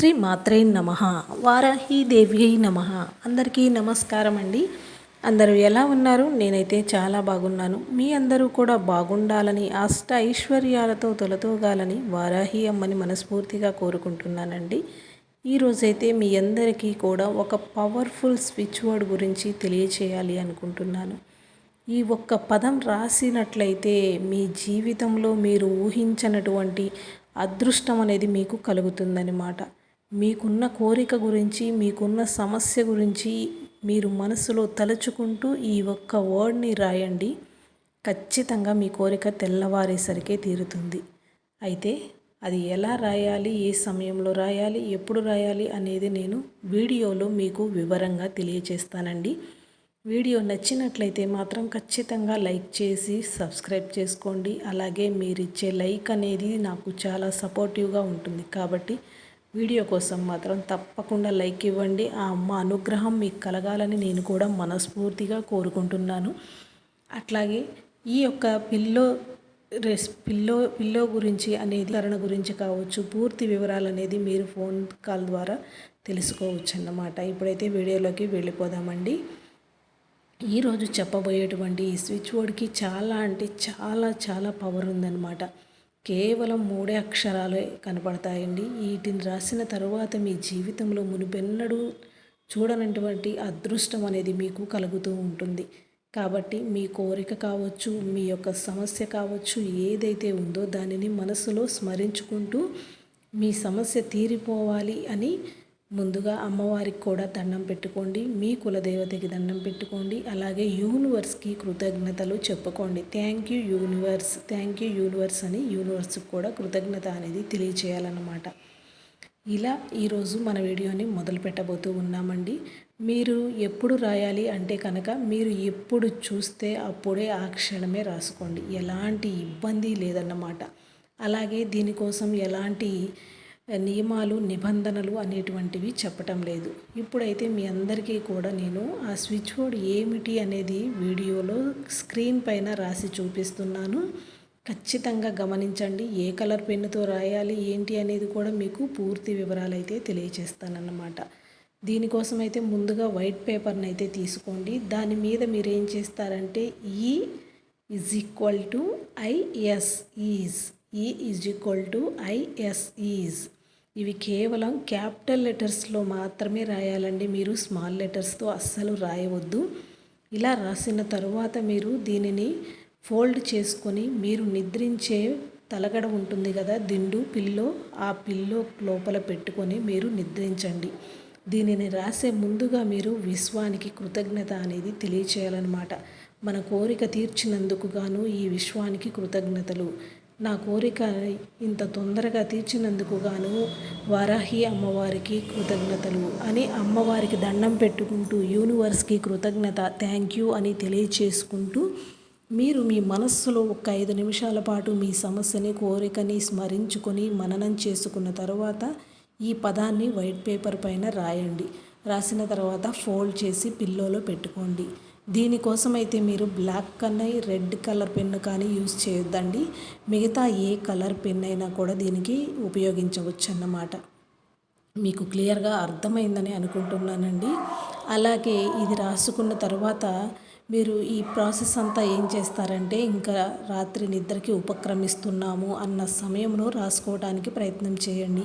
శ్రీ మాత్రే నమ. వారాహీదేవి నమ. అందరికీ నమస్కారం అండి. అందరూ ఎలా ఉన్నారు? నేనైతే చాలా బాగున్నాను. మీ అందరూ కూడా బాగుండాలని అష్ట ఐశ్వర్యాలతో తొలతూగాలని వారాహి అమ్మని మనస్ఫూర్తిగా కోరుకుంటున్నానండి. ఈరోజైతే మీ అందరికీ కూడా ఒక పవర్ఫుల్ స్విచ్ వర్డ్ గురించి తెలియచేయాలి అనుకుంటున్నాను. ఈ ఒక్క పదం రాసినట్లయితే మీ జీవితంలో మీరు ఊహించనటువంటి అదృష్టం అనేది మీకు కలుగుతుందన్నమాట. మీకున్న కోరిక గురించి మీకున్న సమస్య గురించి మీరు మనసులో తలుచుకుంటూ ఈ ఒక్క వర్డ్ని రాయండి. ఖచ్చితంగా మీ కోరిక తెల్లవారేసరికే తీరుతుంది. అయితే అది ఎలా రాయాలి ఏ సమయంలో రాయాలి ఎప్పుడు రాయాలి అనేది నేను వీడియోలో మీకు వివరంగా తెలియజేస్తానండి వీడియో నచ్చినట్లయితే మాత్రం ఖచ్చితంగా లైక్ చేసి సబ్స్క్రైబ్ చేసుకోండి. అలాగే మీరు ఇచ్చే లైక్ అనేది నాకు చాలా సపోర్టివ్గా ఉంటుంది. కాబట్టి వీడియో కోసం మాత్రం తప్పకుండా లైక్ ఇవ్వండి. ఆ అమ్మ అనుగ్రహం మీకు కలగాలని నేను కూడా మనస్ఫూర్తిగా కోరుకుంటున్నాను. అట్లాగే ఈ యొక్క పిల్లో రెస్ పిల్లో పిల్లో గురించి అనేది కరణ గురించి కావచ్చు పూర్తి వివరాలు అనేది మీరు ఫోన్ కాల్ ద్వారా తెలుసుకోవచ్చు అన్నమాట ఇప్పుడైతే వీడియోలోకి వెళ్ళిపోదామండి. ఈరోజు చెప్పబోయేటువంటి ఈ స్విచ్ బోర్డ్కి చాలా అంటే చాలా చాలా పవర్ ఉందన్నమాట. కేవలం మూడే అక్షరాలే కనపడతాయండి. వీటిని రాసిన తర్వాత మీ జీవితంలో మునిపెన్నడూ చూడనటువంటి అదృష్టం అనేది మీకు కలుగుతూ ఉంటుంది. కాబట్టి మీ కోరిక కావచ్చు మీ యొక్క సమస్య కావచ్చు ఏదైతే ఉందో దానిని మనసులో స్మరించుకుంటూ మీ సమస్య తీరిపోవాలి అని ముందుగా అమ్మవారికి కూడా దండం పెట్టుకోండి మీ కులదేవతకి దండం పెట్టుకోండి అలాగే యూనివర్స్కి కృతజ్ఞతలు చెప్పుకోండి. Thank you universe thank you universe అని యూనివర్స్కి కూడా కృతజ్ఞత అనేది తెలియచేయాలన్నమాట. ఇలా ఈరోజు మన వీడియోని మొదలు పెట్టబోతూ ఉన్నామండి. మీరు ఎప్పుడు రాయాలి అంటే కనుక మీరు ఎప్పుడు చూస్తే అప్పుడే ఆ క్షణమే రాసుకోండి. ఎలాంటి ఇబ్బంది లేదన్నమాట. అలాగే దీనికోసం ఎలాంటి నియమాలు నిబంధనలు అనేటువంటివి చెప్పటం లేదు. ఇప్పుడైతే మీ అందరికీ కూడా నేను ఆ స్విచ్ బోర్డ్ ఏమిటి అనేది వీడియోలో స్క్రీన్ పైన రాసి చూపిస్తున్నాను. ఖచ్చితంగా గమనించండి. ఏ కలర్ పెన్నుతో రాయాలి ఏంటి అనేది కూడా మీకు పూర్తి వివరాలు అయితే తెలియచేస్తానన్నమాట. దీనికోసం అయితే ముందుగా వైట్ పేపర్ని అయితే తీసుకోండి. దాని మీద మీరు ఏం చేస్తారంటే E is equal to IS is E is equal to IS is ఇవి కేవలం క్యాపిటల్ లెటర్స్లో మాత్రమే రాయాలండి. మీరు స్మాల్ లెటర్స్తో అస్సలు రాయవద్దు. ఇలా రాసిన తరువాత మీరు దీనిని ఫోల్డ్ చేసుకొని మీరు నిద్రించే తలగడ ఉంటుంది కదా దిండు పిల్లో ఆ పిల్లో లోపల పెట్టుకొని మీరు నిద్రించండి. దీనిని రాసే ముందుగా మీరు విశ్వానికి కృతజ్ఞత అనేది తెలియచేయాలన్నమాట. మన కోరిక తీర్చినందుకు గాను ఈ విశ్వానికి కృతజ్ఞతలు. నా కోరిక ఇంత తొందరగా తీర్చినందుకు గాను వారాహి అమ్మవారికి కృతజ్ఞతలు అని అమ్మవారికి దండం పెట్టుకుంటూ యూనివర్స్కి కృతజ్ఞత థ్యాంక్ యూ అని తెలియచేసుకుంటూ మీరు మీ మనస్సులో ఒక ఐదు నిమిషాల పాటు మీ సమస్యని కోరికని స్మరించుకొని మననం చేసుకున్న తర్వాత ఈ పదాన్ని వైట్ పేపర్ పైన రాయండి. రాసిన తర్వాత ఫోల్డ్ చేసి పిల్లోలో పెట్టుకోండి. దీనికోసం అయితే మీరు బ్లాక్ కన్నా రెడ్ కలర్ పెన్ను కానీ యూస్ చేయొద్దండి. మిగతా ఏ కలర్ పెన్ అయినా కూడా దీనికి ఉపయోగించవచ్చు అన్నమాట మీకు క్లియర్గా అర్థమైందని అనుకుంటున్నానండి. అలాగే ఇది రాసుకున్న తర్వాత మీరు ఈ ప్రాసెస్ అంతా ఏం చేస్తారంటే ఇంకా రాత్రి నిద్రకి ఉపక్రమిస్తున్నాము అన్న సమయంలో రాసుకోవడానికి ప్రయత్నం చేయండి.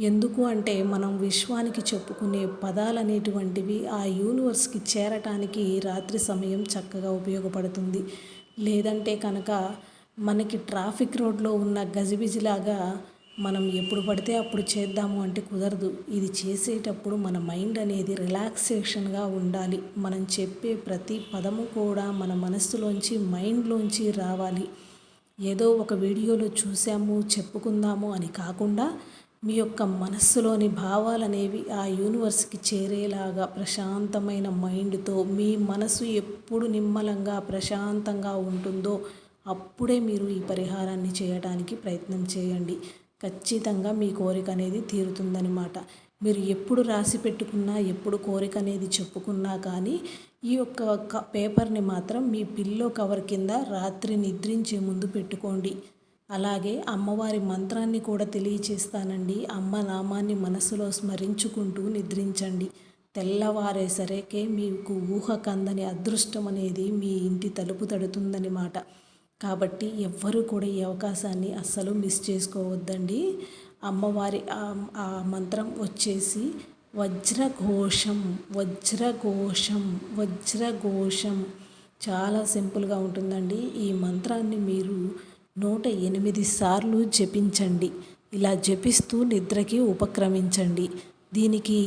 ఎందుకు అంటే మనం విశ్వానికి చెప్పుకునే పదాలనేటువంటివి ఆ యూనివర్స్కి చేరటానికి రాత్రి సమయం చక్కగా ఉపయోగపడుతుంది. లేదంటే కనుక మనకి ట్రాఫిక్ రోడ్లో ఉన్న గజిబిజిలాగా మనం ఎప్పుడు పడితే అప్పుడు చేద్దాము అంటే కుదరదు. ఇది చేసేటప్పుడు మన మైండ్ అనేది రిలాక్సేషన్గా ఉండాలి. మనం చెప్పే ప్రతి పదము కూడా మన మనస్సులోంచి మైండ్లోంచి రావాలి. ఏదో ఒక వీడియోలో చూసాము చెప్పుకుందాము అని కాకుండా మీ యొక్క మనస్సులోని భావాలనేవి ఆ యూనివర్స్కి చేరేలాగా ప్రశాంతమైన మైండ్తో మీ మనసు ఎప్పుడు నిమ్మలంగా ప్రశాంతంగా ఉంటుందో అప్పుడే మీరు ఈ పరిహారాన్ని చేయడానికి ప్రయత్నం చేయండి. ఖచ్చితంగా మీ కోరిక అనేది తీరుతుందనమాట మీరు ఎప్పుడు రాసి పెట్టుకున్నా ఎప్పుడు కోరిక అనేది చెప్పుకున్నా కానీ ఈ యొక్క పేపర్ని మాత్రం మీ పిల్లో కవర్ కింద రాత్రి నిద్రించే ముందు పెట్టుకోండి. అలాగే అమ్మవారి మంత్రాన్ని కూడా తెలియచేస్తానండి. అమ్మ నామాన్ని మనసులో స్మరించుకుంటూ నిద్రించండి. తెల్లవారేసరికే మీకు ఊహ కందని అదృష్టం అనేది మీ ఇంటి తలుపు తడుతుందన్నమాట కాబట్టి ఎవ్వరూ కూడా ఈ అవకాశాన్ని అస్సలు మిస్ చేసుకోవద్దండి. అమ్మవారి ఆ మంత్రం వచ్చేసి వజ్రఘోషం వజ్రఘోషం వజ్రఘోషం. చాలా సింపుల్గా ఉంటుందండి. ఈ మంత్రాన్ని మీరు నూట ఎనిమిది సార్లు జపించండి. ఇలా జపిస్తూ నిద్రకి ఉపక్రమించండి. దీనికి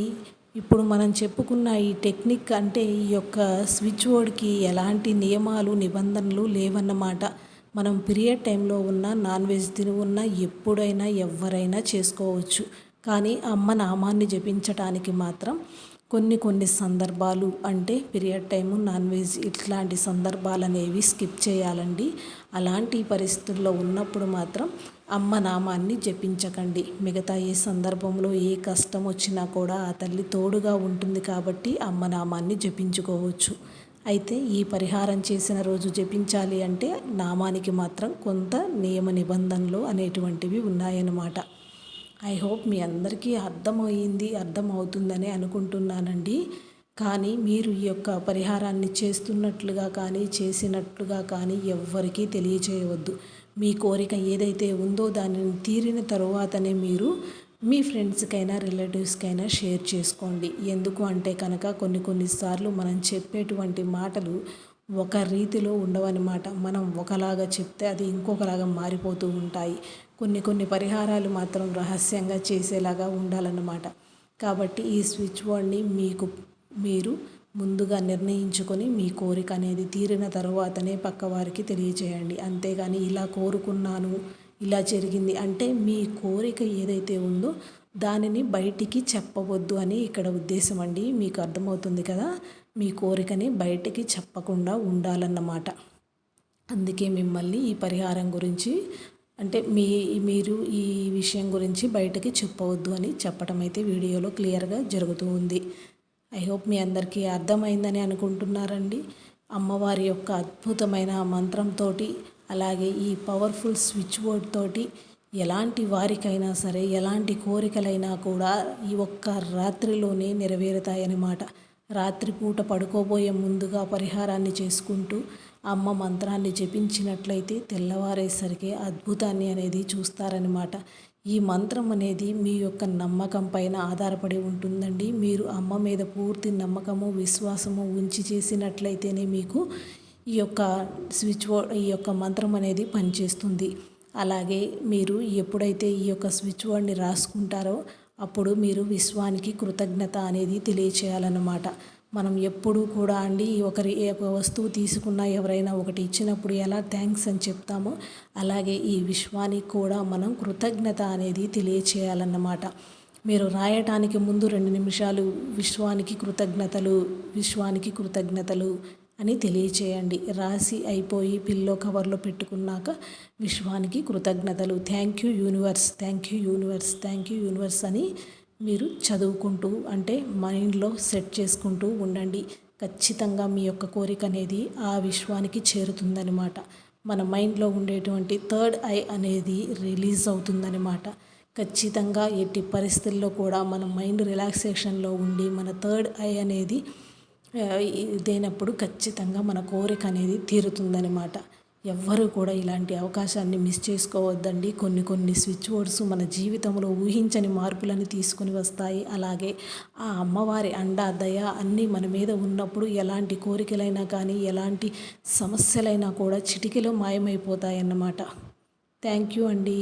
ఇప్పుడు మనం చెప్పుకున్న ఈ టెక్నిక్ అంటే ఈ యొక్క స్విచ్ బోర్డ్కి ఎలాంటి నియమాలు నిబంధనలు లేవన్నమాట. మనం పీరియడ్ టైంలో ఉన్న నాన్ వెజ్ తిని ఉన్న ఎప్పుడైనా ఎవరైనా చేసుకోవచ్చు. కానీ అమ్మ నామాన్ని జపించటానికి మాత్రం కొన్ని కొన్ని సందర్భాలు అంటే పీరియడ్ టైము నాన్ వెజ్ ఇట్లాంటి సందర్భాలు అనేవి స్కిప్ చేయాలండి. అలాంటి పరిస్థితుల్లో ఉన్నప్పుడు మాత్రం అమ్మ నామాన్ని జపించకండి. మిగతా ఏ సందర్భంలో ఏ కష్టం వచ్చినా కూడా ఆ తల్లి తోడుగా ఉంటుంది కాబట్టి అమ్మ నామాన్ని జపించుకోవచ్చు. అయితే ఈ పరిహారం చేసిన రోజు జపించాలి అంటే నామానికి మాత్రం కొంత నియమ నిబంధనలు అనేటువంటివి ఉన్నాయన్నమాట. ఐ హోప్ మీ అందరికీ అర్థమయ్యింది అర్థమవుతుందని అనుకుంటున్నానండి. కానీ మీరు ఈ యొక్క పరిహారాన్ని చేస్తున్నట్లుగా కానీ చేసినట్లుగా కానీ ఎవ్వరికీ తెలియచేయవద్దు. మీ కోరిక ఏదైతే ఉందో దానిని తీరిన తరువాతనే మీరు మీ ఫ్రెండ్స్కైనా రిలేటివ్స్కైనా షేర్ చేసుకోండి. ఎందుకు అంటే కనుక కొన్ని కొన్నిసార్లు మనం చెప్పేటువంటి మాటలు ఒక రీతిలో ఉండవన్నమాట. మనం ఒకలాగా చెప్తే అది ఇంకొకలాగా మారిపోతూ ఉంటాయి. కొన్ని కొన్ని పరిహారాలు మాత్రం రహస్యంగా చేసేలాగా ఉండాలన్నమాట. కాబట్టి ఈ స్విచ్ బోర్డ్ని మీకు మీరు ముందుగా నిర్ణయించుకొని మీ కోరిక అనేది తీరిన తరువాతనే పక్కవారికి తెలియచేయండి. అంతేగాని ఇలా కోరుకున్నాను ఇలా జరిగింది అంటే మీ కోరిక ఏదైతే ఉందో దానిని బయటికి చెప్పవద్దు అని ఇక్కడ ఉద్దేశం అండి. మీకు అర్థమవుతుంది కదా? మీ కోరికని బయటికి చెప్పకుండా ఉండాలన్నమాట. అందుకే మిమ్మల్ని ఈ పరిహారం గురించి అంటే మీ మీరు ఈ విషయం గురించి బయటకి చెప్పవద్దు అని చెప్పడం అయితే వీడియోలో క్లియర్గా జరుగుతూ ఉంది. ఐ హోప్ మీ అందరికీ అర్థమైందని అనుకుంటున్నారండి. అమ్మవారి యొక్క అద్భుతమైన మంత్రంతో అలాగే ఈ పవర్ఫుల్ స్విచ్ బోర్డ్ తోటి ఎలాంటి వారికైనా సరే ఎలాంటి కోరికలైనా కూడా ఈ ఒక్క రాత్రిలోనే నెరవేరుతాయన్నమాట. రాత్రిపూట పడుకోబోయే ముందుగా పరిహారాన్ని చేసుకుంటూ అమ్మ మంత్రాన్ని జపించినట్లయితే తెల్లవారేసరికి అద్భుతాన్ని అనేది చూస్తారనమాట ఈ మంత్రం అనేది మీ యొక్క నమ్మకం పైన ఆధారపడి ఉంటుందండి. మీరు అమ్మ మీద పూర్తి నమ్మకము విశ్వాసము ఉంచి చేసినట్లయితేనే మీకు ఈ యొక్క స్విచ్ బోర్డ్ ఈ యొక్క మంత్రం అనేది పనిచేస్తుంది. అలాగే మీరు ఎప్పుడైతే ఈ యొక్క స్విచ్ బోర్డ్ని రాసుకుంటారో అప్పుడు మీరు విశ్వానికి కృతజ్ఞత అనేది తెలియచేయాలన్నమాట. మనం ఎప్పుడూ కూడా అండి ఒకరి ఒక వస్తువు తీసుకున్నా ఎవరైనా ఒకటి ఇచ్చినప్పుడు ఎలా థ్యాంక్స్ అని చెప్తామో అలాగే ఈ విశ్వానికి కూడా మనం కృతజ్ఞత అనేది తెలియచేయాలన్నమాట. మీరు రాయటానికి ముందు రెండు నిమిషాలు విశ్వానికి కృతజ్ఞతలు విశ్వానికి కృతజ్ఞతలు అని తెలియచేయండి. రాసి అయిపోయి పిల్లో కవర్లో పెట్టుకున్నాక విశ్వానికి కృతజ్ఞతలు. Thank you universe thank you universe thank you universe అని మీరు చదువుకుంటూ అంటే మైండ్లో సెట్ చేసుకుంటూ ఉండండి. ఖచ్చితంగా మీ యొక్క కోరిక అనేది ఆ విశ్వానికి చేరుతుందనమాట మన మైండ్లో ఉండేటువంటి థర్డ్ ఐ అనేది రిలీజ్ అవుతుందనమాట ఖచ్చితంగా ఎట్టి పరిస్థితుల్లో కూడా మన మైండ్ రిలాక్సేషన్లో ఉండి మన థర్డ్ ఐ అనేది ఇదైనప్పుడు ఖచ్చితంగా మన కోరిక అనేది తీరుతుందనమాట ఎవ్వరూ కూడా ఇలాంటి అవకాశాన్ని మిస్ చేసుకోవద్దండి. కొన్ని కొన్ని స్విచ్ బోర్డ్స్ మన జీవితంలో ఊహించని మార్పులను తీసుకొని వస్తాయి. అలాగే ఆ అమ్మవారి అండ దయ అన్నీ మన మీద ఉన్నప్పుడు ఎలాంటి కోరికలైనా కానీ ఎలాంటి సమస్యలైనా కూడా చిటికెలో మాయమైపోతాయన్నమాట. థ్యాంక్ యూ అండి.